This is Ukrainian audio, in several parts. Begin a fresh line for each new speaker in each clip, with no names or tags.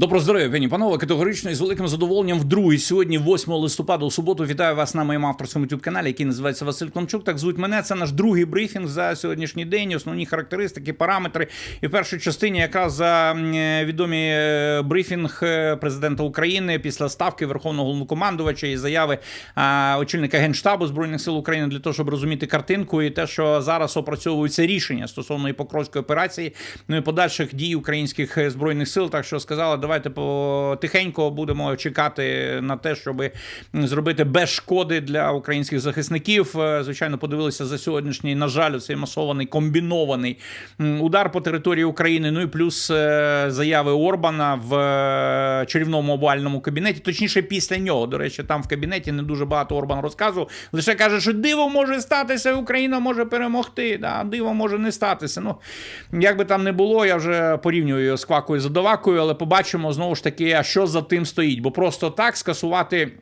Доброго здоров'я, пані панове. Категорично і з великим задоволенням вдруге сьогодні, 8 листопада, у суботу, вітаю вас на моєму авторському youtube каналі, який називається Василь Климчук. Так звуть мене. Це наш другий брифінг за сьогоднішній день. Основні характеристики, параметри. І в першій частині якраз за е, відомі е, брифінг е, президента України після ставки Верховного головнокомандувача і заяви очільника генштабу збройних сил України для того, щоб розуміти картинку і те, що зараз опрацьовуються рішення стосовно Покровської операції, ну і подальших дій українських збройних сил. Так що сказали, давайте потихенько будемо чекати на те, щоб зробити без шкоди для українських захисників. Е, Звичайно, подивилися за сьогоднішній, на жаль, цей масований комбінований удар по території України. Ну і плюс е, заяви Орбана в е, чарівному овальному кабінеті. Точніше, після нього. До речі, там в кабінеті не дуже багато Орбан розказував. Лише каже, що диво може статися, Україна може перемогти. Да, диво може не статися. Ну як би там не було, я вже порівнюю його з квакою задавакою, але побачимо знову ж таки, а що за тим стоїть. Бо просто так скасувати.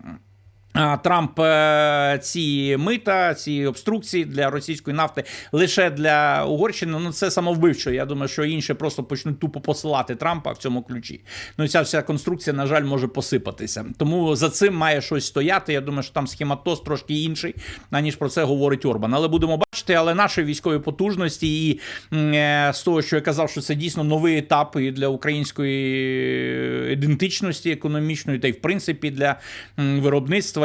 Трамп е, ці мита, ці обструкції для російської нафти лише для Угорщини. Ну це самовбивчо. Я думаю, що інші просто почнуть тупо посилати Трампа в цьому ключі. Ну ця вся конструкція, на жаль, може посипатися. Тому за цим має щось стояти. Я думаю, що там схематоз трошки інший, аніж про це говорить Орбан. Але будемо бачити, але наші військові потужності і е, з того, що я казав, що це дійсно новий етап і для української ідентичності економічної, та й в принципі для м,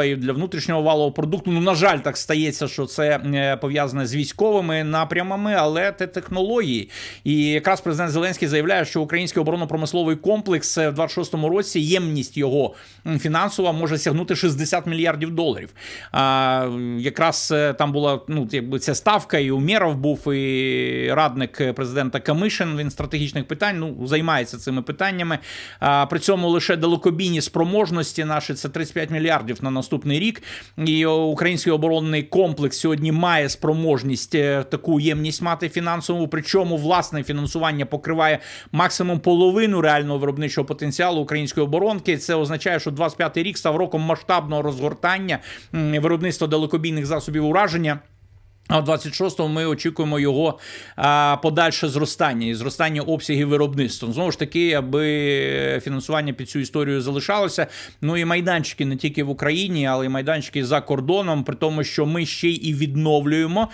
і для внутрішнього валового продукту. Ну, на жаль, так стається, що це е, пов'язане з військовими напрямами, але це технології. І якраз президент Зеленський заявляє, що український оборонно-промисловий комплекс е, в 26-му році ємність його фінансова може сягнути 60 мільярдів доларів. А, якраз е, там була ну, якби ця ставка, і Умєров був, і радник президента Камишин. Він стратегічних питань ну, займається цими питаннями. А, при цьому лише далекобійні спроможності наші це 35 мільярдів на наступний рік. І український оборонний комплекс сьогодні має спроможність е, таку ємність мати фінансову. Причому власне фінансування покриває максимум половину реального виробничого потенціалу української оборонки. Це означає, що 25-й рік став роком масштабного розгортання виробництва далекобійних засобів ураження. А в 26-му ми очікуємо його а, подальше зростання і зростання обсягів виробництва. Знову ж таки, аби фінансування під цю історію залишалося. Ну і майданчики не тільки в Україні, але й майданчики за кордоном, при тому, що ми ще і відновлюємо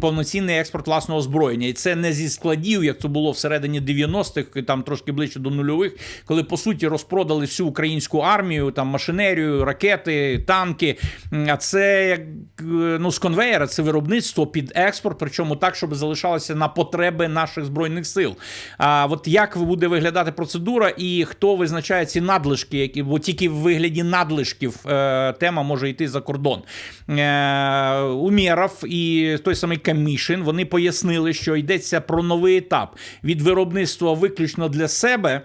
повноцінний експорт власного озброєння. І це не зі складів, як це було всередині 90-х, там трошки ближче до нульових, коли по суті розпродали всю українську армію, там машинерію, ракети, танки. А це як е, ну з конвейера, це виробництво під експорт, причому так, щоб залишалося на потреби наших збройних сил. А от як буде виглядати процедура, і хто визначає ці надлишки, які бо тільки в вигляді надлишків е, тема може йти за кордон. Е, Умєров і той самий Камішин вони пояснили, що йдеться про новий етап від виробництва виключно для себе.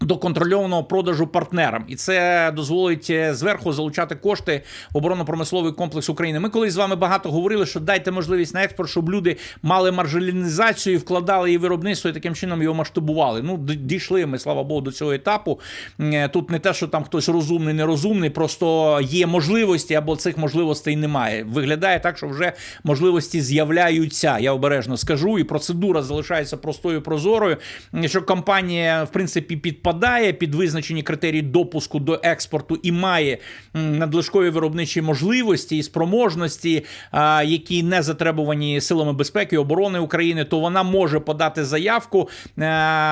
До контрольованого продажу партнерам, і це дозволить е, зверху залучати кошти в оборонно-промисловий комплекс України. Ми колись з вами багато говорили, що дайте можливість на експорт, щоб люди мали маржиналізацію, і вкладали її виробництво і таким чином його масштабували. Ну дійшли ми, слава Богу, до цього етапу. Е, Тут не те, що там хтось розумний, нерозумний, просто є можливості або цих можливостей немає. Виглядає так, що вже можливості з'являються. Я обережно скажу, і процедура залишається простою прозорою. Що компанія, в принципі, підпадає під визначені критерії допуску до експорту і має надлишкові виробничі можливості і спроможності, які не затребувані силами безпеки і оборони України, то вона може подати заявку е,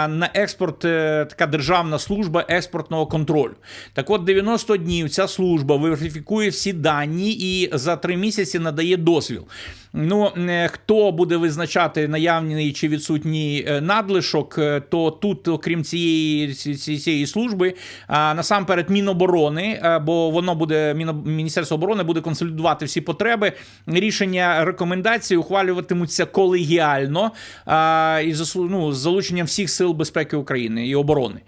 на експорт. е, Така державна служба експортного контролю. Так от 90 днів ця служба верифікує всі дані і за три місяці надає дозвіл. Ну, е, хто буде визначати наявний чи відсутній е, надлишок, е, то тут, окрім цієї ці- ці- цієї служби, а, насамперед Міноборони, бо воно буде Міністерство оборони буде консолідувати всі потреби. Рішення рекомендації ухвалюватимуться колегіально і ну, з залученням всіх сил безпеки України і оборони.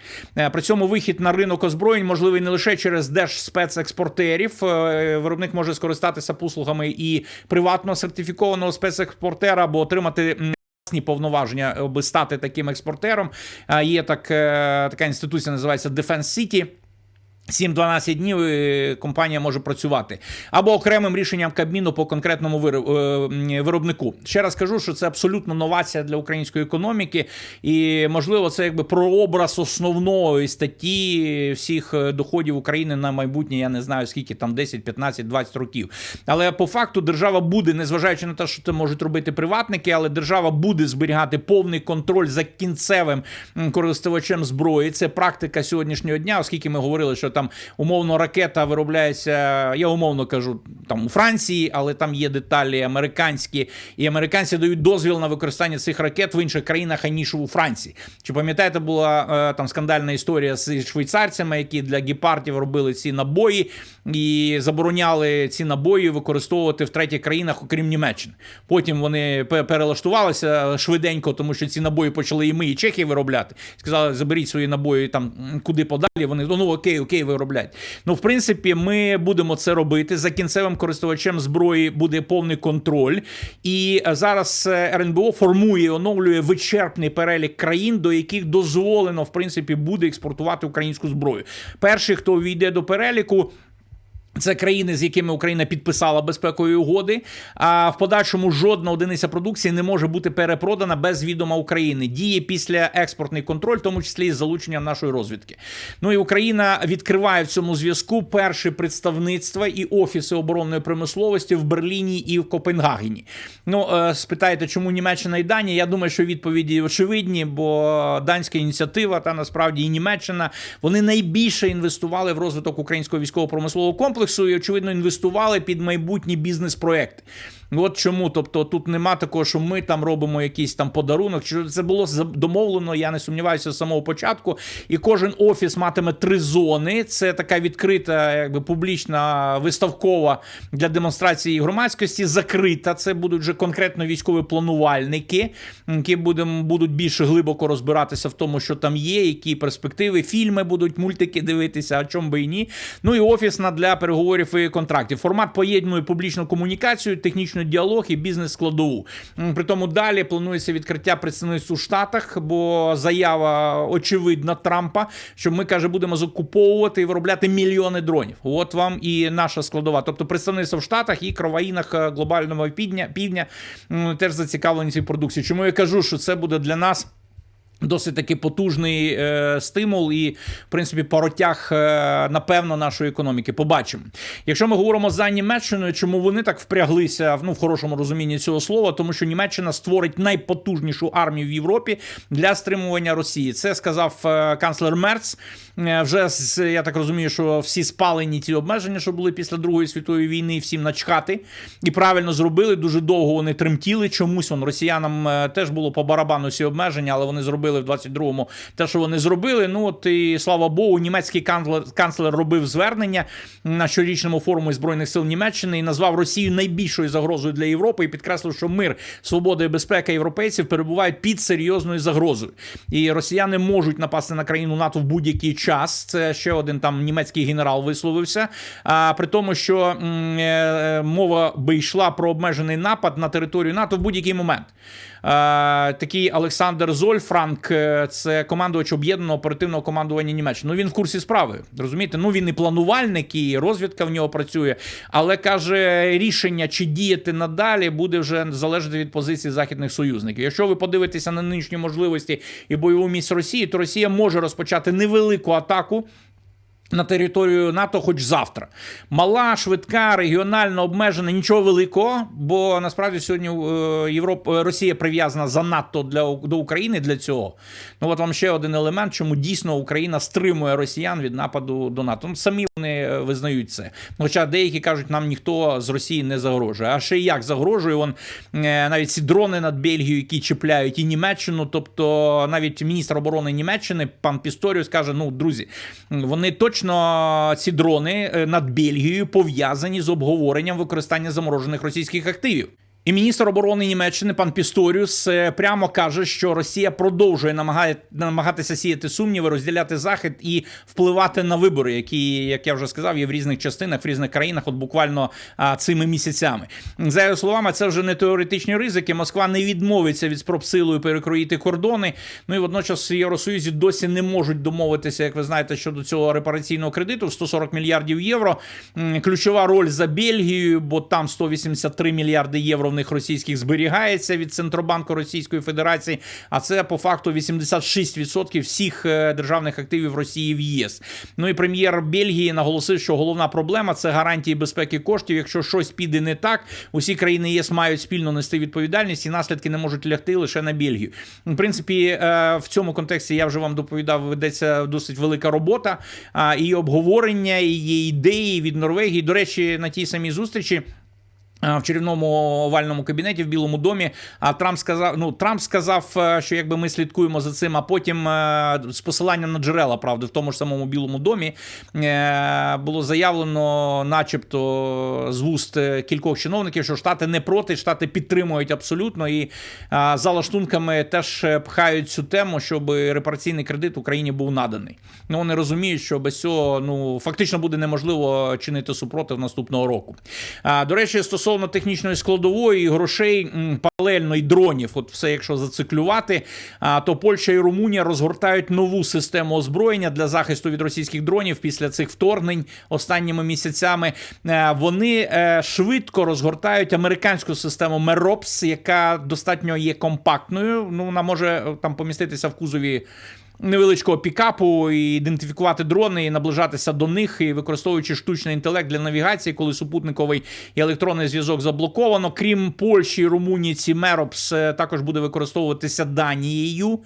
При цьому вихід на ринок озброєнь можливий не лише через держспецекспортерів. Виробник може скористатися послугами і приватного сертифікованого спецекспортера або отримати. повноваження, аби стати таким експортером. А Є так, е, така інституція, називається Defense City. 7-12 днів компанія може працювати або окремим рішенням Кабміну по конкретному е, виробнику. Ще раз кажу, що це абсолютно новація для української економіки, і можливо, це якби прообраз основної статті всіх е, доходів України на майбутнє. Я не знаю скільки там 10, 15, 20 років. Але по факту держава буде, незважаючи на те, що це можуть робити приватники, але держава буде зберігати повний контроль за кінцевим користувачем зброї. Це практика сьогоднішнього дня, оскільки ми говорили, що там умовно ракета виробляється. Я умовно кажу там у Франції, але там є деталі американські, і американці дають дозвіл на використання цих ракет в інших країнах аніж у Франції. Чи пам'ятаєте, була е, там скандальна історія з швейцарцями, які для гепардів робили ці набої і забороняли ці набої використовувати в третіх країнах, окрім Німеччини. Потім вони перелаштувалися швиденько, тому що ці набої почали і ми, і Чехії виробляти. Сказали, заберіть свої набої там куди подалі. Вони ну окей, окей, виробляють. Ну, в принципі, ми будемо це робити. За кінцевим користувачем зброї буде повний контроль. І е, зараз е, РНБО формує і оновлює вичерпний перелік країн, до яких дозволено в принципі буде експортувати українську зброю. Перший, хто війде до переліку. Це країни, з якими Україна підписала безпекові угоди. А в подальшому жодна одиниця продукції не може бути перепродана без відома України. Діє після експортний контроль, в тому числі із залученням нашої розвідки. Ну і Україна відкриває в цьому зв'язку перші представництва і офіси оборонної промисловості в Берліні і в Копенгагені. Ну е, спитаєте, чому Німеччина і Данія? Я думаю, що відповіді очевидні, бо данська ініціатива та насправді і Німеччина вони найбільше інвестували в розвиток українського військово-промислового комплексу і очевидно інвестували під майбутні бізнес-проекти. От чому, тобто тут нема такого, що ми там робимо якийсь там подарунок. Чи це було домовлено? Я не сумніваюся з самого початку. І кожен офіс матиме три зони. Це така відкрита, якби публічна виставкова для демонстрації громадськості. Закрита. Це будуть вже конкретно військові планувальники, які будем, будуть більш глибоко розбиратися в тому, що там є, які перспективи, фільми будуть, мультики дивитися, а чому би і ні. Ну і офісна для переговорів і контрактів. Формат поєднує публічну комунікацію, технічний діалог і бізнес-складову. М, При тому далі планується відкриття представництв у Штатах, бо заява очевидна Трампа, що ми каже, будемо закуповувати і виробляти мільйони дронів. От вам і наша складова. Тобто представництво в Штатах і країнах е, глобального півдня, півдня теж зацікавлені цією цій продукції. Чому я кажу, що це буде для нас. Досить таки потужний е, стимул і, в принципі, паротяг, е, напевно, нашої економіки. Побачимо. Якщо ми говоримо за Німеччиною, чому вони так впряглися ну в хорошому розумінні цього слова, тому що Німеччина створить найпотужнішу армію в Європі для стримування Росії. Це сказав е, канцлер Мерц. Е, Вже я так розумію, що всі спалені ці обмеження, що були після Другої світової війни, всім начхати. І правильно зробили. Дуже довго вони тремтіли. Чомусь он росіянам е, теж було по барабану ці обмеження, але вони зробили в 22-му те, що вони зробили. Ну от і слава Богу, німецький канцлер, канцлер робив звернення на щорічному форумі збройних сил Німеччини і назвав Росію найбільшою загрозою для Європи і підкреслив, що мир, свобода і безпека європейців перебувають під серйозною загрозою. І росіяни можуть напасти на країну НАТО в будь-який час. Це ще один там німецький генерал висловився. А при тому, що м, е, мова би йшла про обмежений напад на територію НАТО в будь-який момент. Е, такий Олександр Золь, Франк, е, це командувач об'єднаного оперативного командування Німеччини. Ну він в курсі справи. Розумієте? Ну він і планувальник, і розвідка в нього працює. Але каже, рішення чи діяти надалі буде вже залежати від позиції західних союзників. Якщо ви подивитеся на нинішні можливості і бойову місць Росії, то Росія може розпочати невелику атаку. На територію НАТО, хоч завтра, мала, швидка, регіонально обмежена, нічого великого. Бо насправді сьогодні е, Європа Росія прив'язана занадто для до України для цього. Ну от вам ще один елемент, чому дійсно Україна стримує росіян від нападу до НАТО. Ну, самі вони е, визнають це. Хоча деякі кажуть, нам ніхто з Росії не загрожує. А ще як загрожує? Вон е, навіть ці дрони над Бельгією, які чіпляють і Німеччину. Тобто навіть міністр оборони Німеччини пан Пісторіус каже: ну друзі, вони точно ці дрони е, над Бельгією пов'язані з обговоренням використання заморожених російських активів. І міністр оборони Німеччини пан Пісторіус е, прямо каже, що Росія продовжує намагає, намагатися сіяти сумніви, розділяти захід і впливати на вибори, які, як я вже сказав, є в різних частинах, в різних країнах, от буквально а, цими місяцями. За його словами, це вже не теоретичні ризики. Москва не відмовиться від спроб силою перекроїти кордони. Ну і водночас в Євросоюзі досі не можуть домовитися, як ви знаєте, щодо цього репараційного кредиту в 140 мільярдів євро. Ключова роль за Бельгією, бо там 183 мільярди євро в них російських зберігається від Центробанку Російської Федерації. А це по факту 86% всіх е, державних активів Росії в ЄС. Ну і прем'єр Бельгії наголосив, що головна проблема це гарантії безпеки коштів. Якщо щось піде не так, усі країни ЄС мають спільно нести відповідальність, і наслідки не можуть лягти лише на Бельгію. В принципі, е, в цьому контексті я вже вам доповідав, ведеться досить велика робота і обговорення, і є ідеї від Норвегії. До речі, на тій самій зустрічі. А, В чарівному овальному кабінеті в Білому домі а Трамп сказав: ну Трамп сказав, е, що якби ми слідкуємо за цим, а потім е, з посиланням на джерела, правда, в тому ж самому Білому домі е, було заявлено, начебто, з вуст е, кількох чиновників, що штати не проти, штати підтримують абсолютно і за лаштунками теж е, пхають цю тему, щоб репараційний кредит Україні був наданий. Ну вони розуміють, що без цього ну фактично буде неможливо чинити супротив наступного року. До речі, стосовно технічної складової грошей паралельно і дронів, от все, якщо зациклювати, то Польща і Румунія розгортають нову систему озброєння для захисту від російських дронів після цих вторгнень останніми місяцями. Е, Вони е, швидко розгортають американську систему MEROPS, яка достатньо є компактною. Ну, вона може е, там поміститися в кузові невеличкого пікапу і ідентифікувати дрони і наближатися до них, і використовуючи штучний інтелект для навігації, коли супутниковий і електронний зв'язок заблоковано. Крім Польщі Румунії, ці Меропс е, також буде використовуватися Данією.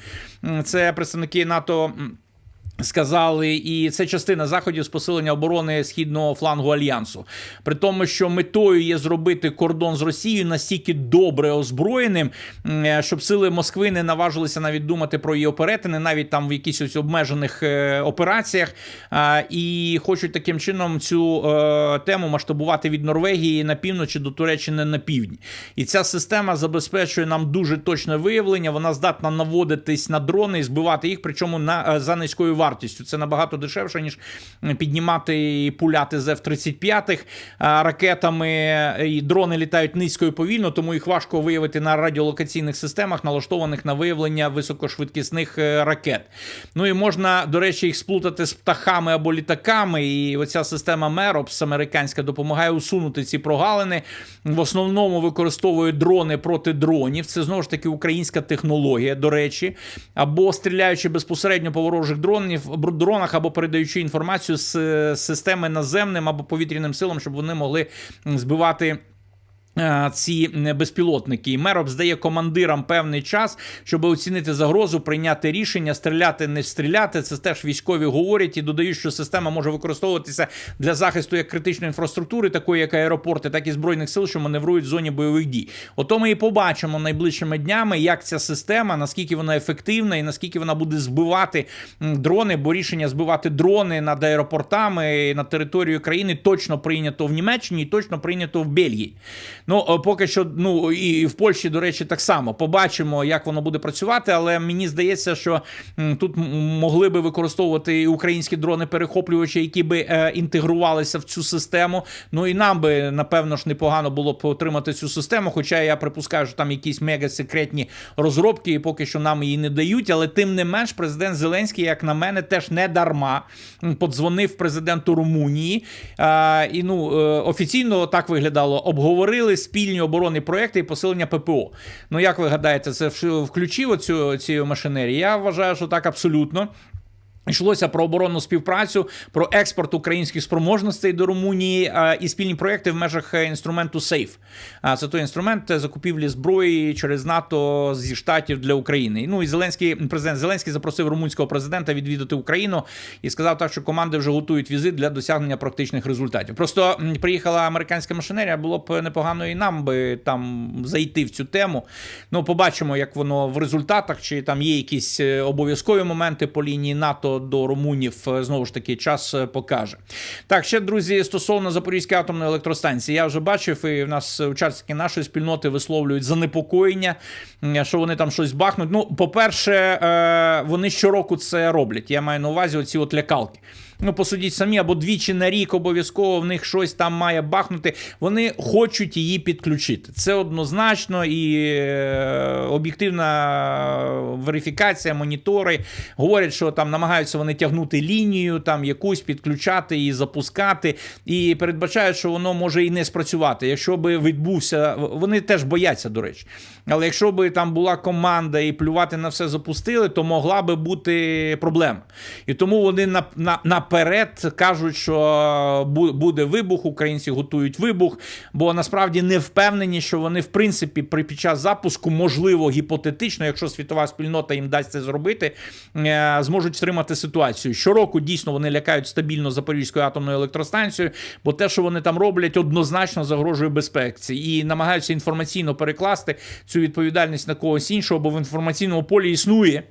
Це представники НАТО. Сказали, і це частина заходів з посилення оборони східного флангу альянсу. При тому, що метою є зробити кордон з Росією настільки добре озброєним, е, щоб сили Москви не наважилися навіть думати про її перетини, навіть там в якихось ось обмежених е, операціях. І хочуть таким чином цю е, тему масштабувати від Норвегії на півночі до Туреччини на півдні. І ця система забезпечує нам дуже точне виявлення. Вона здатна наводитись на дрони і збивати їх, причому на за низькою вартістю. Це набагато дешевше, ніж піднімати і пуляти з F-35 ракетами. І дрони літають низько і повільно, тому їх важко виявити на радіолокаційних системах, налаштованих на виявлення високошвидкісних е, ракет. Ну і можна, до речі, їх сплутати з птахами або літаками. І оця система MEROPS американська допомагає усунути ці прогалини. В основному використовує дрони проти дронів. Це знову ж таки українська технологія, до речі, або стріляючи безпосередньо по ворожих дронів дронах, або передаючи інформацію з е, системи наземним або повітряним силам, щоб вони могли збивати. Е, Ці безпілотники І Мероп здає командирам певний час, щоб оцінити загрозу, прийняти рішення, стріляти, не стріляти. Це теж військові говорять і додають, що система може використовуватися для захисту як критичної інфраструктури, такої як аеропорти, так і збройних сил, що маневрують в зоні бойових дій. Ото ми і побачимо найближчими днями, як ця система, наскільки вона ефективна і наскільки вона буде збивати дрони, бо рішення збивати дрони над аеропортами і над територією країни точно прийнято в Німеччині, і точно прийнято в Бельгії. Ну, е, поки що, ну і в Польщі, до речі, так само побачимо, як воно буде працювати. Але мені здається, що тут могли би використовувати українські дрони-перехоплювачі, які би е, інтегрувалися в цю систему. Ну і нам би напевно ж непогано було б отримати цю систему. Хоча я припускаю, що там якісь мега-секретні розробки, і поки що нам її не дають. Але тим не менш, президент Зеленський, як на мене, теж не дарма подзвонив президенту Румунії. А, і ну е, офіційно так виглядало. Обговорили спільні оборонні проекти і посилення ППО. Ну як ви гадаєте, це включив оцю цієї машинерії? Я вважаю, що так абсолютно. Йшлося про оборонну співпрацю, про експорт українських спроможностей до Румунії а, і спільні проекти в межах е, інструменту SAFE. А, Це той інструмент е, закупівлі зброї через НАТО зі штатів для України. Ну і Зеленський президент Зеленський запросив румунського президента відвідати Україну і сказав так, що команди вже готують візит для досягнення практичних результатів. Просто приїхала американська машинерія, було б непогано і нам би там зайти в цю тему. Ну, побачимо, як воно в результатах, чи там є якісь е, обов'язкові моменти по лінії НАТО до, румунів е, знову ж таки час е, покаже. Так, ще друзі, стосовно Запорізької атомної електростанції, я вже бачив, і в нас учасники нашої спільноти висловлюють занепокоєння, що вони там щось бахнуть. Ну, по-перше, е, вони щороку це роблять. Я маю на увазі оці от лякалки. Ну, посудіть самі, або двічі на рік обов'язково в них щось там має бахнути. Вони хочуть її підключити. Це однозначно і е, об'єктивна верифікація, монітори говорять, що там намагаються вони тягнути лінію, там якусь підключати і запускати, і передбачають, що воно може і не спрацювати. Якщо би відбувся, вони теж бояться, до речі. Але якщо би там була команда і плювати на все запустили, то могла би бути проблема. І тому вони на, на, наперед кажуть, що буде вибух, українці готують вибух, бо насправді не впевнені, що вони в принципі при під час запуску, можливо, гіпотетично, якщо світова спільнота їм дасть це зробити, е, зможуть стримати ситуацію. Щороку дійсно вони лякають стабільно Запорізькою атомною електростанцією, бо те, що вони там роблять, однозначно загрожує безпеці і намагаються інформаційно перекласти цю відповідальність на когось іншого, бо в інформаційному полі існує.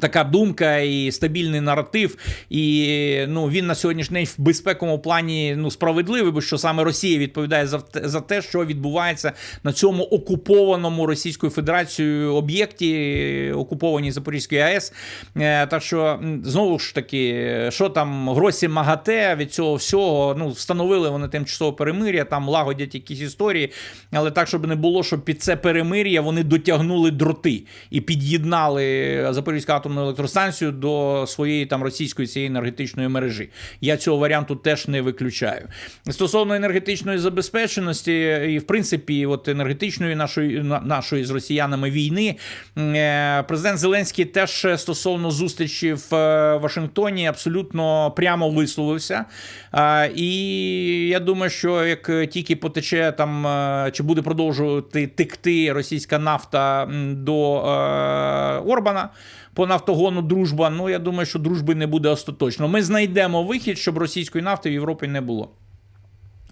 Така думка і стабільний наратив, і ну він на сьогоднішній день в безпековому плані ну справедливий, бо що саме Росія відповідає за за те, що відбувається на цьому окупованому Російською Федерацією об'єкті, окупованій Запорізької АЕС. Е, Так що знову ж таки, що там Гросі МАГАТЕ від цього всього ну встановили вони тимчасове перемир'я, там лагодять якісь історії, але так, щоб не було, щоб під це перемир'я вони дотягнули дроти і під'єднали Запорізьку атомну електростанцію до своєї там російської цієї енергетичної мережі. Я цього варіанту теж не виключаю. Стосовно енергетичної забезпеченості, і в принципі, от енергетичної нашої нашої з росіянами війни, е, президент Зеленський теж стосовно зустрічі в е, Вашингтоні абсолютно прямо висловився. І я думаю, що як тільки потече там е, чи буде продовжувати текти російська нафта до Орбана. По нафтогону дружба. Ну я думаю, що дружби не буде остаточно. Ми знайдемо вихід, щоб російської нафти в Європі не було.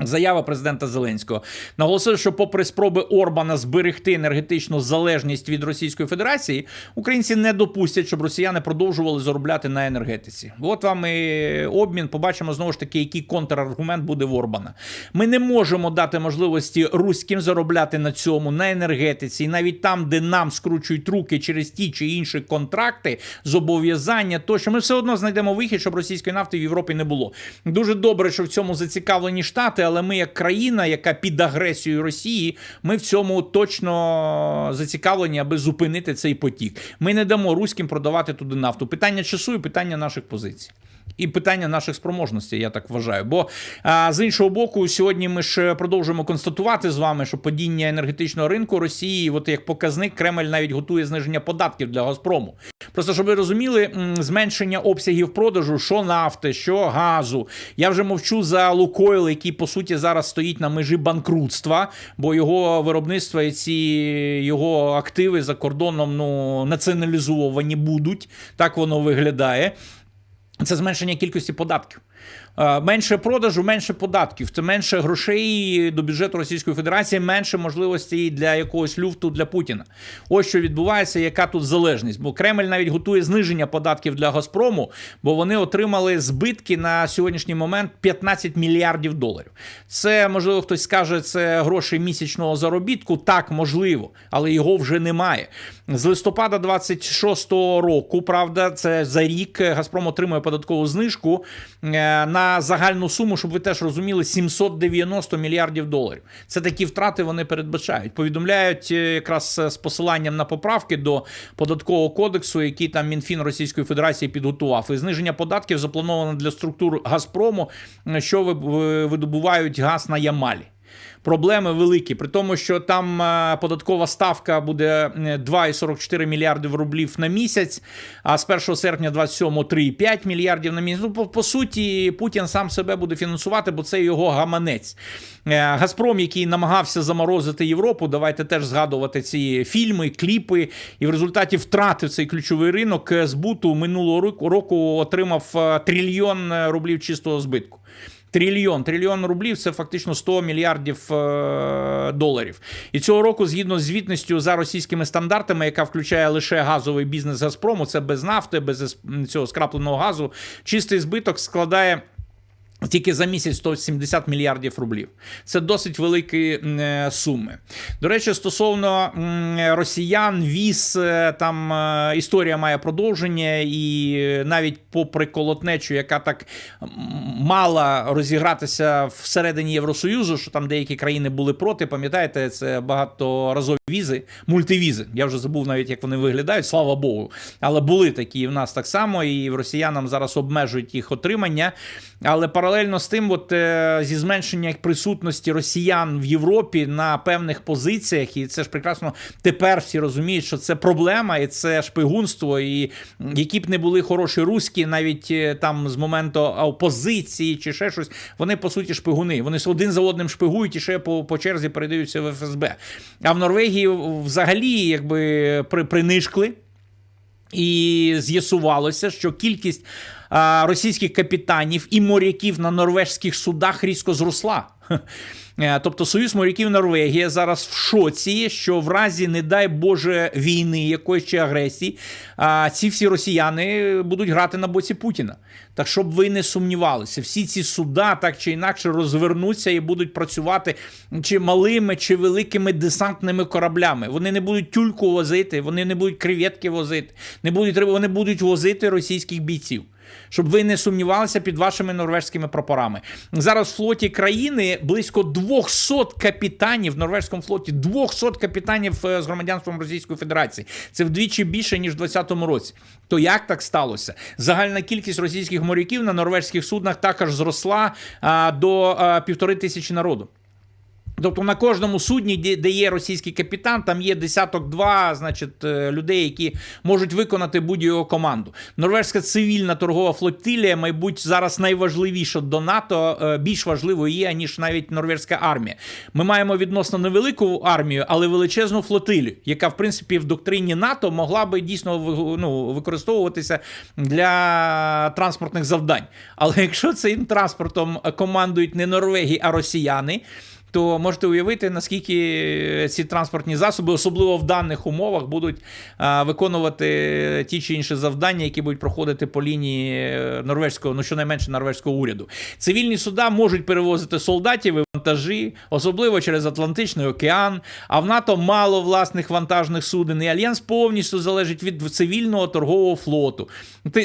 Заява президента Зеленського наголосив, що, попри спроби Орбана зберегти енергетичну залежність від Російської Федерації, українці не допустять, щоб росіяни продовжували заробляти на енергетиці. От вам і обмін. Побачимо знову ж таки, який контраргумент буде в Орбана. Ми не можемо дати можливості руським заробляти на цьому на енергетиці, і навіть там, де нам скручують руки через ті чи інші контракти, зобов'язання, тощо ми все одно знайдемо вихід, щоб російської нафти в Європі не було. Дуже добре, що в цьому зацікавлені штати, але ми, як країна, яка під агресією Росії, ми в цьому точно зацікавлені, аби зупинити цей потік. Ми не дамо руським продавати туди нафту. Питання часу і питання наших позицій. І питання наших спроможностей, я так вважаю. Бо а, з іншого боку, сьогодні ми ж продовжуємо констатувати з вами, що падіння енергетичного ринку Росії, от як показник, Кремль навіть готує зниження податків для Газпрому. Просто щоб ви розуміли, зменшення обсягів продажу, що нафти, що газу. Я вже мовчу за Лукойл, який по суті зараз стоїть на межі банкрутства, бо його виробництво і ці його активи за кордоном ну націоналізовані будуть. Так воно виглядає. Це зменшення кількості податків. Е, Менше продажу, менше податків, це менше грошей до бюджету Російської Федерації, менше можливостей для якогось люфту для Путіна. Ось що відбувається, яка тут залежність. Бо Кремль навіть готує зниження податків для Газпрому, бо вони отримали збитки на сьогоднішній момент 15 мільярдів доларів. Це можливо хтось скаже, це гроші місячного заробітку. Так, можливо, але його вже немає. З листопада 26-го року, правда, це за рік Газпром отримує податкову знижку на загальну суму, щоб ви теж розуміли, 790 мільярдів доларів. Це такі втрати вони передбачають. Повідомляють е, якраз з посиланням на поправки до податкового кодексу, який там Мінфін Російської Федерації підготував. І зниження податків заплановано для структур Газпрому, е, що ви- ви- видобувають газ на Ямалі. Проблеми великі, при тому, що там е, податкова ставка буде е, 2,44 мільярдів рублів на місяць, а з 1 серпня 27 3,5 мільярдів на місяць. Ну, по, по суті, Путін сам себе буде фінансувати, бо це його гаманець. Е, Газпром, який намагався заморозити Європу, давайте теж згадувати ці фільми, кліпи, і в результаті втратив цей ключовий ринок е, збуту минулого року, року отримав е, трильйон е, рублів чистого збитку. Трильйон. Трильйон рублів це фактично 100 мільярдів е, доларів. І цього року, згідно з звітністю за російськими стандартами, яка включає лише газовий бізнес Газпрому, це без нафти, без цього скрапленого газу, чистий збиток складає. Тільки за місяць 170 мільярдів рублів. Це досить великі е, суми. До речі, стосовно росіян, віз е, там е, історія має продовження, і навіть попри колотнечу, яка так мала розігратися всередині Євросоюзу, що там деякі країни були проти. Пам'ятаєте, це багаторазові візи, мультивізи. Я вже забув навіть, як вони виглядають, слава Богу. Але були такі в нас так само, і в росіянам зараз обмежують їх отримання. Але паралельно з тим, от е, зі зменшення присутності росіян в Європі на певних позиціях, і це ж прекрасно тепер всі розуміють, що це проблема, і це шпигунство. І які б не були хороші руські, навіть е, там з моменту опозиції чи ще щось, вони по суті шпигуни. Вони один за одним шпигують і ще по, по черзі передаються в ФСБ. А в Норвегії взагалі якби при, принишкли. І з'ясувалося, що кількість російських капітанів і моряків на норвежських судах різко зросла. Е, Тобто Союз моряків Норвегія зараз в шоці, що в разі, не дай Боже, війни якоїсь чи агресії, ці всі росіяни будуть грати на боці Путіна. Так щоб ви не сумнівалися, всі ці суда так чи інакше розвернуться і будуть працювати чи малими, чи великими десантними кораблями. Вони не будуть тюльку возити, вони не будуть креветки возити, не будуть вони будуть возити російських бійців. Щоб ви не сумнівалися під вашими норвежськими прапорами. Зараз в флоті країни близько 200 капітанів в норвежському флоті, 200 капітанів е, з громадянством Російської Федерації. Це вдвічі більше ніж в 2020 році. То як так сталося? Загальна кількість російських моряків на норвежських суднах також зросла а, до півтори тисячі народу. Тобто на кожному судні, де- є російський капітан, там є десяток-два, значить, е, людей, які можуть виконати будь-яку команду. Норвежська цивільна торгова флотилія, мабуть, зараз найважливіша до НАТО, е, більш важливою є, ніж навіть норвежська армія. Ми маємо відносно невелику армію, але величезну флотилію, яка, в принципі, в доктрині НАТО могла би дійсно ну, використовуватися для транспортних завдань. Але якщо цим транспортом командують не Норвегії, а росіяни то можете уявити, наскільки ці транспортні засоби, особливо в даних умовах, будуть виконувати ті чи інші завдання, які будуть проходити по лінії е, норвезького, ну щонайменше норвезького уряду. Цивільні суда можуть перевозити солдатів і вантажі, особливо через Атлантичний океан. А в НАТО мало власних вантажних суден. І альянс повністю залежить від цивільного торгового флоту.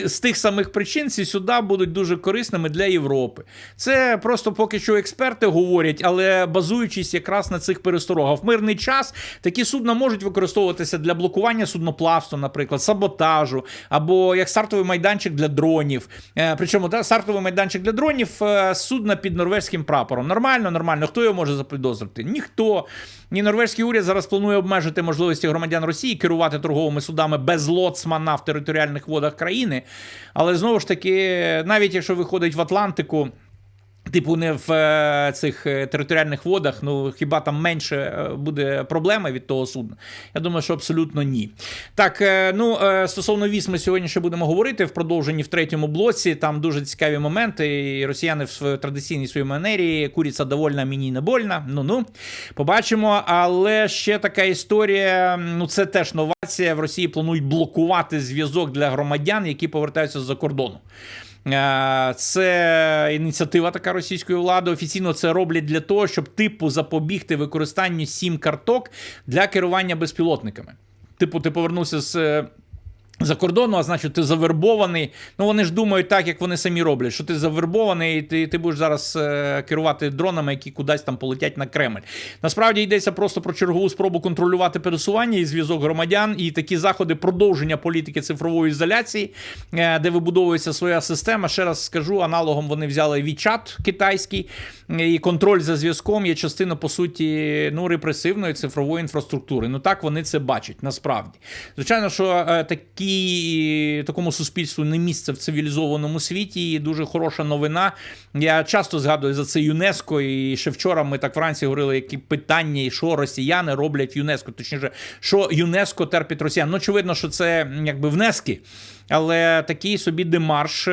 З тих самих причин ці суда будуть дуже корисними для Європи. Це просто поки що експерти говорять, але базуючись якраз на цих пересторогах. В мирний час такі судна можуть використовуватися для блокування судноплавства, наприклад, саботажу, або як стартовий майданчик для дронів. Е, Причому та, стартовий майданчик для дронів е, судна під норвезьким прапором. Нормально, нормально. Хто його може запідозрити? Ніхто. Ні, норвезький уряд зараз планує обмежити можливості громадян Росії керувати торговими судами без лоцмана в територіальних водах країни. Але знову ж таки, навіть якщо виходить в Атлантику. Типу, не в е, цих е, територіальних водах, ну хіба там менше е, буде проблема від того судна? Я думаю, що абсолютно ні. Так, ну стосовно віз, ми сьогодні ще будемо говорити в продовженні в третьому блоці. Там дуже цікаві моменти. І росіяни в своїй традиційній своїй манері куриця довольна, мені не больна. Ну ну побачимо. Але ще така історія. Ну це теж новація. В Росії планують блокувати зв'язок для громадян, які повертаються з-за кордону. Е, Це ініціатива така російської влади. Офіційно це роблять для того, щоб типу запобігти використанню сім карток для керування безпілотниками. Типу, ти повернувся з. За кордону, а значить, ти завербований. Ну вони ж думають так, як вони самі роблять, що ти завербований, і ти, ти будеш зараз е, керувати дронами, які кудись там полетять на Кремль. Насправді йдеться просто про чергову спробу контролювати пересування і зв'язок громадян, і такі заходи продовження політики цифрової ізоляції, е, де вибудовується своя система. Ще раз скажу, аналогом вони взяли WeChat китайський, е, і контроль за зв'язком є частина, по суті, ну, репресивної цифрової інфраструктури. Ну так вони це бачать насправді. Звичайно, що е, такі такій, такому суспільству не місце в цивілізованому світі. І дуже хороша новина. Я часто згадую за це ЮНЕСКО. І ще вчора ми так вранці говорили, які питання, і що росіяни роблять ЮНЕСКО. Точніше, що ЮНЕСКО терпить росіян. Ну, очевидно, що це якби внески. Але такий собі демарш е,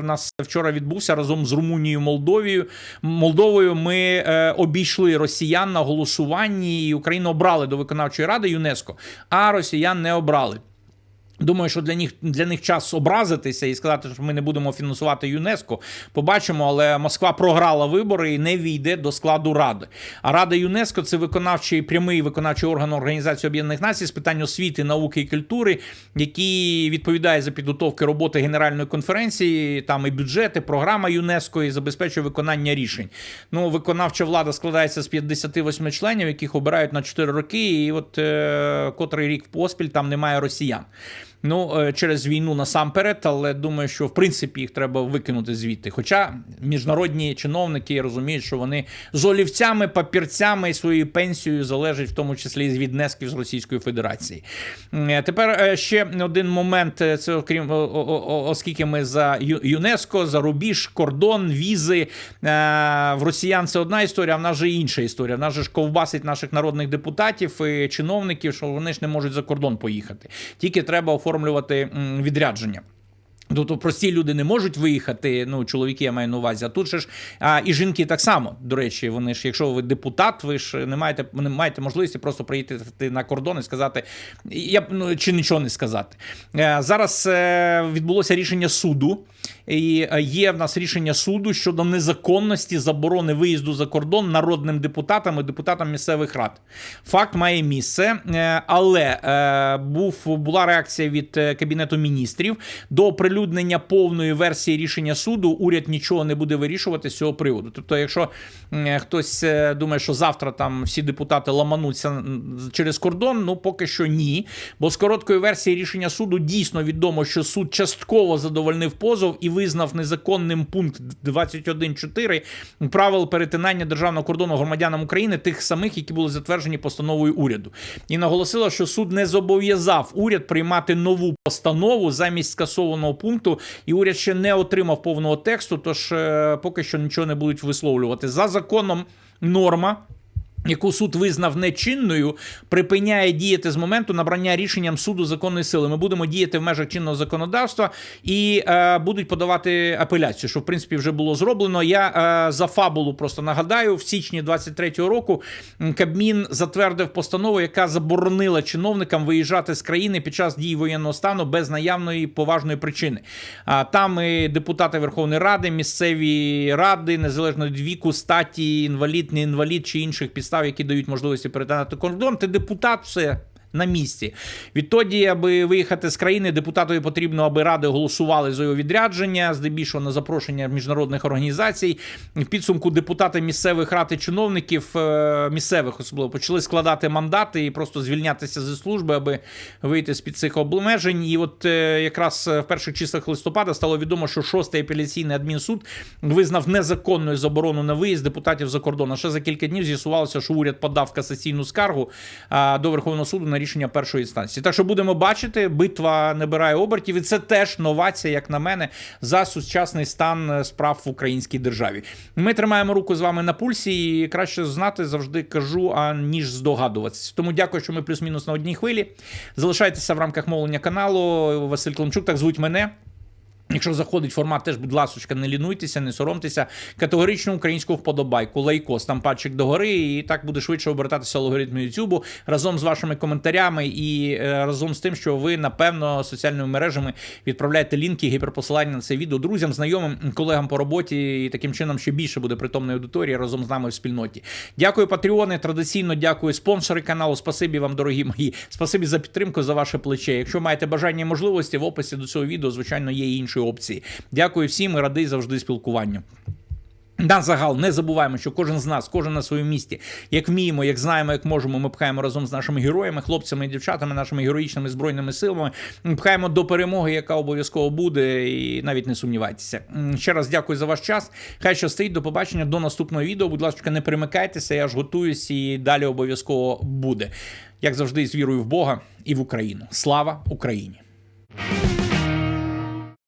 в нас вчора відбувся разом з Румунією, Молдовією. Молдовою. Ми е, обійшли росіян на голосуванні, і Україну обрали до виконавчої ради ЮНЕСКО, а росіян не обрали. Думаю, що для них для них час образитися і сказати, що ми не будемо фінансувати ЮНЕСКО. Побачимо, але Москва програла вибори і не війде до складу ради. А Рада ЮНЕСКО це виконавчий прямий виконавчий орган Організації Об'єднаних Націй з питань освіти, науки і культури, який відповідає за підготовки роботи генеральної конференції, там і бюджети, програма ЮНЕСКО і забезпечує виконання рішень. Ну, виконавча влада складається з 58 членів, яких обирають на 4 роки. І от е, котрий рік поспіль там немає росіян. Ну, е, через війну насамперед, але думаю, що в принципі їх треба викинути звідти. Хоча міжнародні чиновники розуміють, що вони з олівцями, папірцями і своєю пенсією залежать в тому числі від внесків з Російської Федерації. Е, Тепер е, ще один момент: це окрім оскільки ми за ЮНЕСКО, за рубіж, кордон, візи в росіян це одна історія, а в нас же інша історія. В нас же ж ковбасить наших народних депутатів і чиновників, що вони ж не можуть за кордон поїхати. Тільки треба оформлювати відрядження. Тобто прості люди не можуть виїхати, ну чоловіки я маю на увазі. А тут же ж а, і жінки так само. До речі, вони ж, якщо ви депутат, ви ж не маєте не маєте можливості просто приїхати на кордон і сказати, я ну, чи нічого не сказати. Е, Зараз е, відбулося рішення суду, і е, є в нас рішення суду щодо незаконності заборони виїзду за кордон народним депутатам і депутатам місцевих рад. Факт має місце, е, але е, був була реакція від кабінету міністрів до оприлюднення повної версії рішення суду. Уряд нічого не буде вирішувати з цього приводу. Тобто, якщо хтось думає, що завтра там всі депутати ламануться через кордон, ну поки що ні. Бо з короткої версії рішення суду дійсно відомо, що суд частково задовольнив позов і визнав незаконним пункт 21.4 правил перетинання державного кордону громадянам України тих самих, які були затверджені постановою уряду, і наголосила, що суд не зобов'язав уряд приймати нову постанову замість скасованого пункту, і уряд ще не отримав повного тексту. Тож е, поки що нічого не будуть висловлювати за законом. Норма яку суд визнав нечинною, припиняє діяти з моменту набрання рішенням суду законної сили. Ми будемо діяти в межах чинного законодавства і е, будуть подавати апеляцію, що в принципі вже було зроблено. Я е, за фабулу просто нагадаю, в січні 23-го року Кабмін затвердив постанову, яка заборонила чиновникам виїжджати з країни під час дії воєнного стану без наявної поважної причини. А там і депутати Верховної Ради, місцеві ради, незалежно від віку, статі, інвалід, не інвалід чи інших підстав, які дають можливості перетинати кордон. Ти депутат, все. На місці. Відтоді, аби виїхати з країни, депутатові потрібно, аби ради голосували за його відрядження, здебільшого на запрошення міжнародних організацій. В підсумку депутати місцевих рад і чиновників е, місцевих особливо почали складати мандати і просто звільнятися зі служби, аби вийти з під цих обмежень. І от е, якраз в перших числах листопада стало відомо, що шостий апеляційний адмінсуд визнав незаконною заборону на виїзд депутатів за кордон. А ще за кілька днів з'ясувалося, що уряд подав касаційну скаргу до Верховного суду на рішення першої інстанції. Так що будемо бачити, битва набирає обертів, і це теж новація, як на мене, за сучасний стан е, справ в українській державі. Ми тримаємо руку з вами на пульсі, і краще знати завжди кажу, аніж здогадуватися. Тому дякую, що ми плюс-мінус на одній хвилі. Залишайтеся в рамках мовлення каналу. Василь Климчук, так звуть мене. Якщо заходить формат, теж, будь ласочка, не лінуйтеся, не соромтеся. Категоричну українську вподобайку, лайкос, там пальчик догори, і так буде швидше обертатися алгоритм Ютубу разом з вашими коментарями і е, разом з тим, що ви, напевно, соціальними мережами відправляєте лінки, гіперпосилання на це відео друзям, знайомим, колегам по роботі, і таким чином ще більше буде притомної аудиторії разом з нами в спільноті. Дякую, патреони. Традиційно дякую спонсори каналу. Спасибі вам, дорогі мої. Спасибі за підтримку, за ваше плече. Якщо маєте бажання і можливості, в описі до цього відео, звичайно, є і інші опції. Дякую всім і радий завжди спілкуванню. На загал не забуваємо, що кожен з нас, кожен на своєму місці, як вміємо, як знаємо, як можемо, ми пхаємо разом з нашими героями, хлопцями і дівчатами, нашими героїчними збройними силами. Пхаємо до перемоги, яка обов'язково буде, і навіть не сумнівайтеся. Ще раз дякую за ваш час. Хай щастить, до побачення, до наступного відео. Будь ласка, не перемикайтеся, я ж готуюсь і далі обов'язково буде. Як завжди, з вірою в Бога і в Україну. Слава Україні!